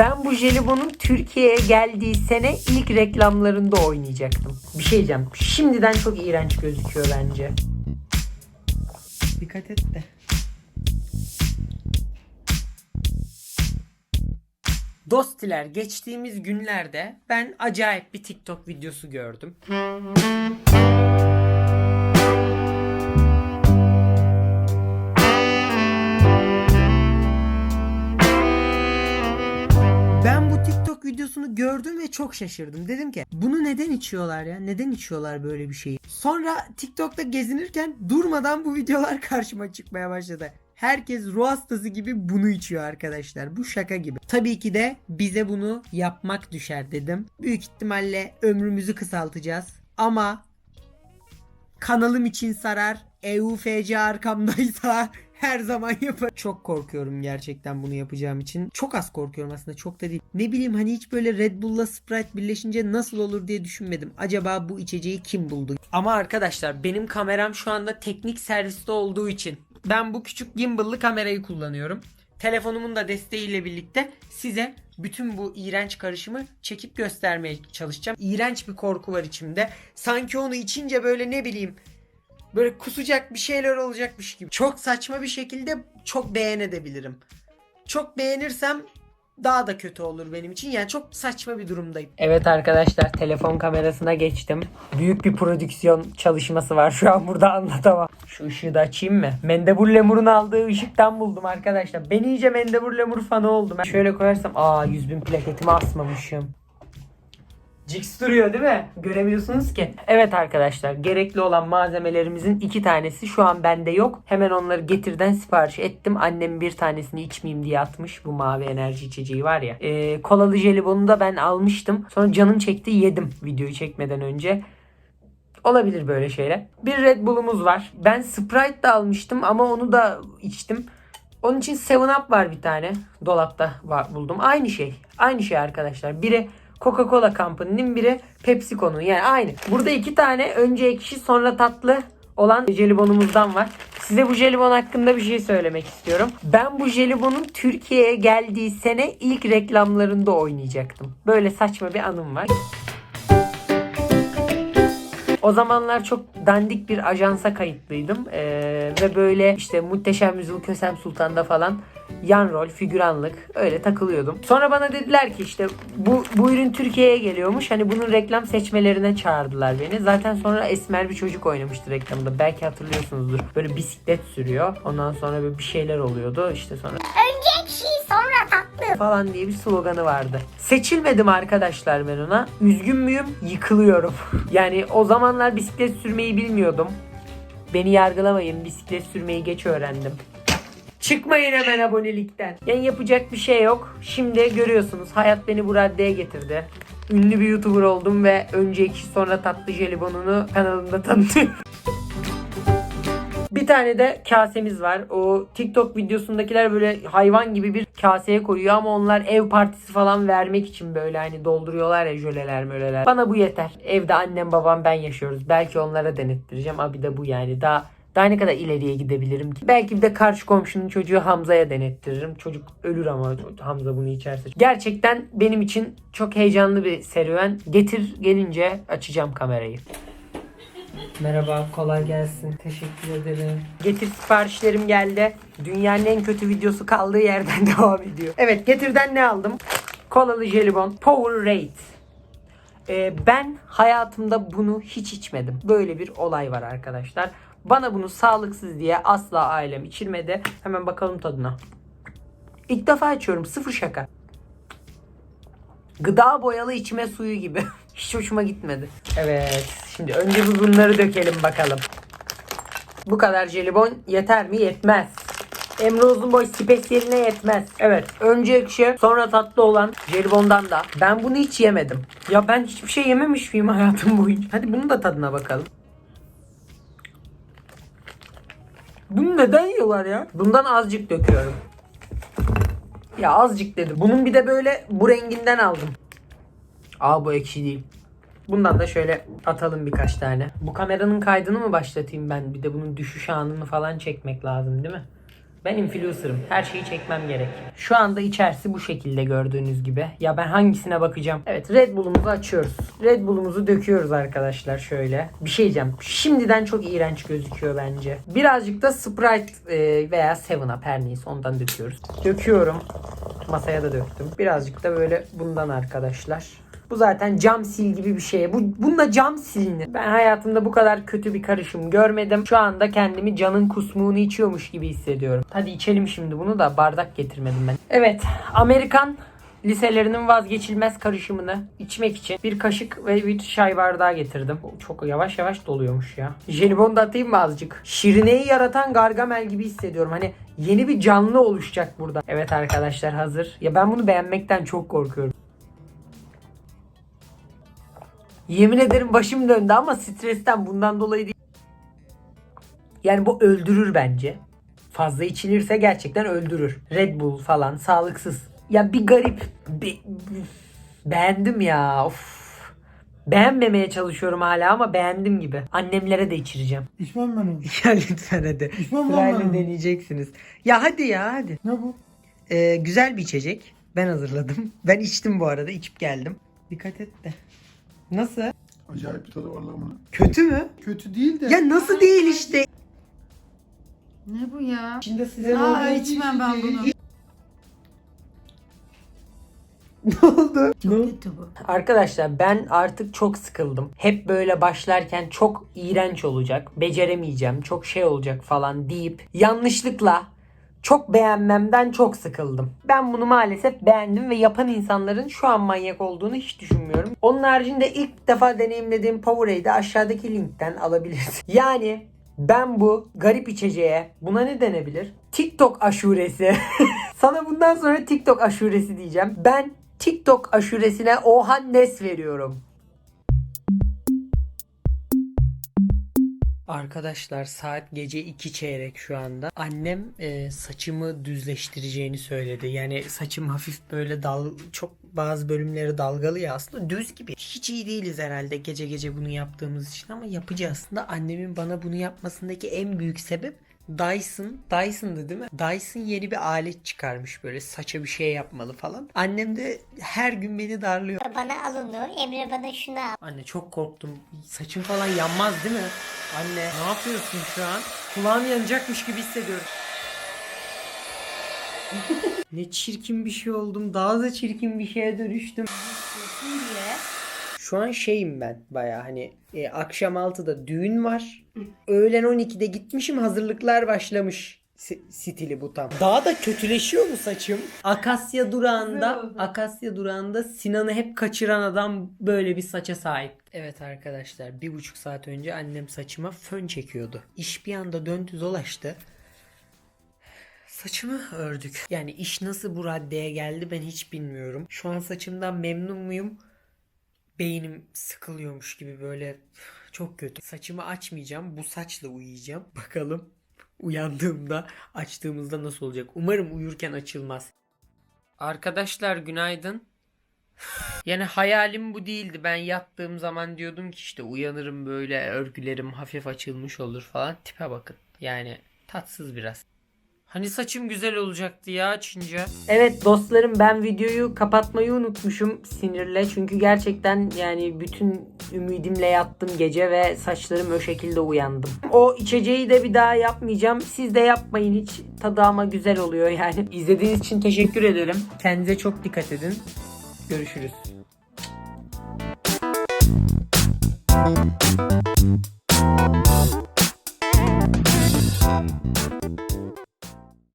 Ben bu jelibonun Türkiye'ye geldiği sene ilk reklamlarında oynayacaktım. Bir şey diyeceğim. Şimdiden çok iğrenç gözüküyor bence. Dikkat et de. Dostiler geçtiğimiz günlerde ben acayip bir TikTok videosu gördüm. Videosunu gördüm ve çok şaşırdım. Dedim ki bunu neden içiyorlar ya? Neden içiyorlar böyle bir şeyi? Sonra TikTok'ta gezinirken durmadan bu videolar karşıma çıkmaya başladı. Herkes ruh hastası gibi bunu içiyor arkadaşlar. Bu şaka gibi. Tabii ki de bize bunu yapmak düşer dedim. Büyük ihtimalle ömrümüzü kısaltacağız. Ama kanalım için sarar. EUFC arkamdaysa her zaman yapar. Çok korkuyorum gerçekten bunu yapacağım için. Çok az korkuyorum aslında çok da değil. Ne bileyim hani hiç böyle Red Bull'la Sprite birleşince nasıl olur diye düşünmedim. Acaba bu içeceği kim buldu? Ama arkadaşlar benim kameram şu anda teknik serviste olduğu için ben bu küçük gimbal'lı kamerayı kullanıyorum. Telefonumun da desteğiyle birlikte size bütün bu iğrenç karışımı çekip göstermeye çalışacağım. İğrenç bir korku var içimde. Sanki onu içince böyle ne bileyim böyle kusacak bir şeyler olacakmış gibi. Çok saçma bir şekilde çok beğenebilirim. Çok beğenirsem daha da kötü olur benim için. Yani çok saçma bir durumdayım. Evet arkadaşlar telefon kamerasına geçtim. Büyük bir prodüksiyon çalışması var şu an burada anlatamam. Şu ışığı da açayım mı? Mendebur Lemur'un aldığı ışıktan buldum arkadaşlar. Ben iyice Mendebur Lemur fanı oldum. Şöyle koyarsam aa 100 bin plaketimi asmamışım. Cix duruyor değil mi? Göremiyorsunuz ki. Evet arkadaşlar gerekli olan malzemelerimizin iki tanesi şu an bende yok. Hemen onları getirden sipariş ettim. Annem bir tanesini içmeyeyim diye atmış. Bu mavi enerji içeceği var ya. Ee, kolalı jelibonu da ben almıştım. Sonra canım çekti yedim videoyu çekmeden önce. Olabilir böyle şeyler. Bir Red Bull'umuz var. Ben Sprite de almıştım ama onu da içtim. Onun için 7-Up var bir tane. Dolapta var, buldum. Aynı şey. Aynı şey arkadaşlar. Biri Coca-Cola Company'nin biri PepsiCo'nun. Yani aynı. Burada iki tane önce ekşi sonra tatlı olan jelibonumuzdan var. Size bu jelibon hakkında bir şey söylemek istiyorum. Ben bu jelibonun Türkiye'ye geldiği sene ilk reklamlarında oynayacaktım. Böyle saçma bir anım var. O zamanlar çok dandik bir ajansa kayıtlıydım. Ee, ve böyle işte Muhteşem Yüzyıl Kösem Sultan'da falan yan rol, figüranlık öyle takılıyordum. Sonra bana dediler ki işte bu, bu ürün Türkiye'ye geliyormuş. Hani bunun reklam seçmelerine çağırdılar beni. Zaten sonra Esmer bir çocuk oynamıştı reklamda. Belki hatırlıyorsunuzdur. Böyle bisiklet sürüyor. Ondan sonra böyle bir şeyler oluyordu. İşte sonra Önce ekşi sonra tatlı. falan diye bir sloganı vardı. Seçilmedim arkadaşlar ben ona. Üzgün müyüm? Yıkılıyorum. yani o zamanlar bisiklet sürmeyi bilmiyordum. Beni yargılamayın. Bisiklet sürmeyi geç öğrendim. Çıkmayın hemen abonelikten. Yani yapacak bir şey yok. Şimdi görüyorsunuz hayat beni bu raddeye getirdi. Ünlü bir YouTuber oldum ve önce ekşi sonra tatlı jelibonunu kanalımda tanıtıyorum. Bir tane de kasemiz var. O TikTok videosundakiler böyle hayvan gibi bir kaseye koyuyor ama onlar ev partisi falan vermek için böyle hani dolduruyorlar ya jöleler möleler. Bana bu yeter. Evde annem babam ben yaşıyoruz. Belki onlara denettireceğim. Abi de bu yani. Daha daha ne kadar ileriye gidebilirim ki? Belki bir de karşı komşunun çocuğu Hamza'ya denettiririm. Çocuk ölür ama Hamza bunu içerse. Gerçekten benim için çok heyecanlı bir serüven. Getir gelince açacağım kamerayı. Merhaba, kolay gelsin. Teşekkür ederim. Getir siparişlerim geldi. Dünyanın en kötü videosu kaldığı yerden devam ediyor. Evet, Getir'den ne aldım? Kolalı jelibon Powerade. Ee, ben hayatımda bunu hiç içmedim. Böyle bir olay var arkadaşlar. Bana bunu sağlıksız diye asla ailem içirmedi. Hemen bakalım tadına. İlk defa açıyorum. Sıfır şaka. Gıda boyalı içme suyu gibi. Hiç hoşuma gitmedi. Evet. Şimdi önce bu bunları dökelim bakalım. Bu kadar jelibon yeter mi? Yetmez. Emre Uzunboy spesiyeline yetmez. Evet. Önce ekşi sonra tatlı olan jelibondan da. Ben bunu hiç yemedim. Ya ben hiçbir şey yememiş miyim hayatım boyunca? Hadi bunun da tadına bakalım. Bunu neden yiyorlar ya? Bundan azıcık döküyorum. Ya azıcık dedim. Bunun bir de böyle bu renginden aldım. Aa bu ekşi değil. Bundan da şöyle atalım birkaç tane. Bu kameranın kaydını mı başlatayım ben? Bir de bunun düşüş anını falan çekmek lazım değil mi? Ben influencer'ım. Her şeyi çekmem gerek. Şu anda içerisi bu şekilde gördüğünüz gibi. Ya ben hangisine bakacağım? Evet Red Bull'umuzu açıyoruz. Red Bull'umuzu döküyoruz arkadaşlar şöyle. Bir şey diyeceğim. Şimdiden çok iğrenç gözüküyor bence. Birazcık da Sprite e, veya 7-Up her neyse ondan döküyoruz. Döküyorum. Masaya da döktüm. Birazcık da böyle bundan arkadaşlar. Bu zaten cam sil gibi bir şey. Bu bunda cam silinir. Ben hayatımda bu kadar kötü bir karışım görmedim. Şu anda kendimi canın kusmuğunu içiyormuş gibi hissediyorum. Hadi içelim şimdi bunu da bardak getirmedim ben. Evet, Amerikan liselerinin vazgeçilmez karışımını içmek için bir kaşık ve bir çay bardağı getirdim. Çok yavaş yavaş doluyormuş ya. Jelibon da atayım mı azıcık? Şirineyi yaratan Gargamel gibi hissediyorum. Hani yeni bir canlı oluşacak burada. Evet arkadaşlar hazır. Ya ben bunu beğenmekten çok korkuyorum. Yemin ederim başım döndü ama stresten bundan dolayı değil. Yani bu öldürür bence. Fazla içilirse gerçekten öldürür. Red Bull falan sağlıksız. Ya bir garip. Bir- beğendim ya. Of. Beğenmemeye çalışıyorum hala ama beğendim gibi. Annemlere de içireceğim. İçmem ben onu. Ya lütfen hadi. İçmem ben Sırayla onu. deneyeceksiniz. Ya hadi ya hadi. Ne bu? Ee, güzel bir içecek. Ben hazırladım. Ben içtim bu arada. içip geldim. Dikkat et de. Nasıl? Acayip bir tadı var lan bunun. Kötü mü? Kötü değil de. Ya nasıl değil işte. Ne bu ya? İçinde size ne Aa oldu? içmem ben bunu. Ne oldu? Kötü bu. Arkadaşlar ben artık çok sıkıldım. Hep böyle başlarken çok iğrenç olacak, beceremeyeceğim, çok şey olacak falan deyip yanlışlıkla çok beğenmemden çok sıkıldım. Ben bunu maalesef beğendim ve yapan insanların şu an manyak olduğunu hiç düşünmüyorum. Onun haricinde ilk defa deneyimlediğim Powerade'i aşağıdaki linkten alabilirsiniz. Yani ben bu garip içeceğe buna ne denebilir? TikTok aşuresi. Sana bundan sonra TikTok aşuresi diyeceğim. Ben TikTok aşuresine Ohannes veriyorum. Arkadaşlar saat gece 2 çeyrek şu anda. Annem e, saçımı düzleştireceğini söyledi. Yani saçım hafif böyle dal çok bazı bölümleri dalgalı ya aslında düz gibi. Hiç iyi değiliz herhalde gece gece bunu yaptığımız için ama yapacağız. Aslında annemin bana bunu yapmasındaki en büyük sebep Dyson, Dyson'dı değil mi? Dyson yeni bir alet çıkarmış böyle saça bir şey yapmalı falan. Annem de her gün beni darlıyor. Bana al onu. Emre bana şunu al. Anne çok korktum. Saçım falan yanmaz değil mi? Anne ne yapıyorsun şu an? Kulağım yanacakmış gibi hissediyorum. ne çirkin bir şey oldum. Daha da çirkin bir şeye dönüştüm. Şu an şeyim ben baya hani e, akşam 6'da düğün var. Öğlen 12'de gitmişim hazırlıklar başlamış. S- stili bu tam. Daha da kötüleşiyor mu saçım? Akasya durağında Akasya durağında Sinan'ı hep kaçıran adam böyle bir saça sahip. Evet arkadaşlar bir buçuk saat önce annem saçıma fön çekiyordu. İş bir anda döndü dolaştı. Saçımı ördük. Yani iş nasıl bu raddeye geldi ben hiç bilmiyorum. Şu an saçımdan memnun muyum? Beynim sıkılıyormuş gibi böyle çok kötü. Saçımı açmayacağım. Bu saçla uyuyacağım. Bakalım uyandığımda açtığımızda nasıl olacak. Umarım uyurken açılmaz. Arkadaşlar günaydın. Yani hayalim bu değildi. Ben yattığım zaman diyordum ki işte uyanırım böyle örgülerim hafif açılmış olur falan. Tipe bakın. Yani tatsız biraz. Hani saçım güzel olacaktı ya açınca. Evet dostlarım ben videoyu kapatmayı unutmuşum sinirle. Çünkü gerçekten yani bütün ümidimle yattım gece ve saçlarım o şekilde uyandım. O içeceği de bir daha yapmayacağım. Siz de yapmayın hiç. Tadı ama güzel oluyor yani. İzlediğiniz için teşekkür ederim. Kendinize çok dikkat edin. Görüşürüz.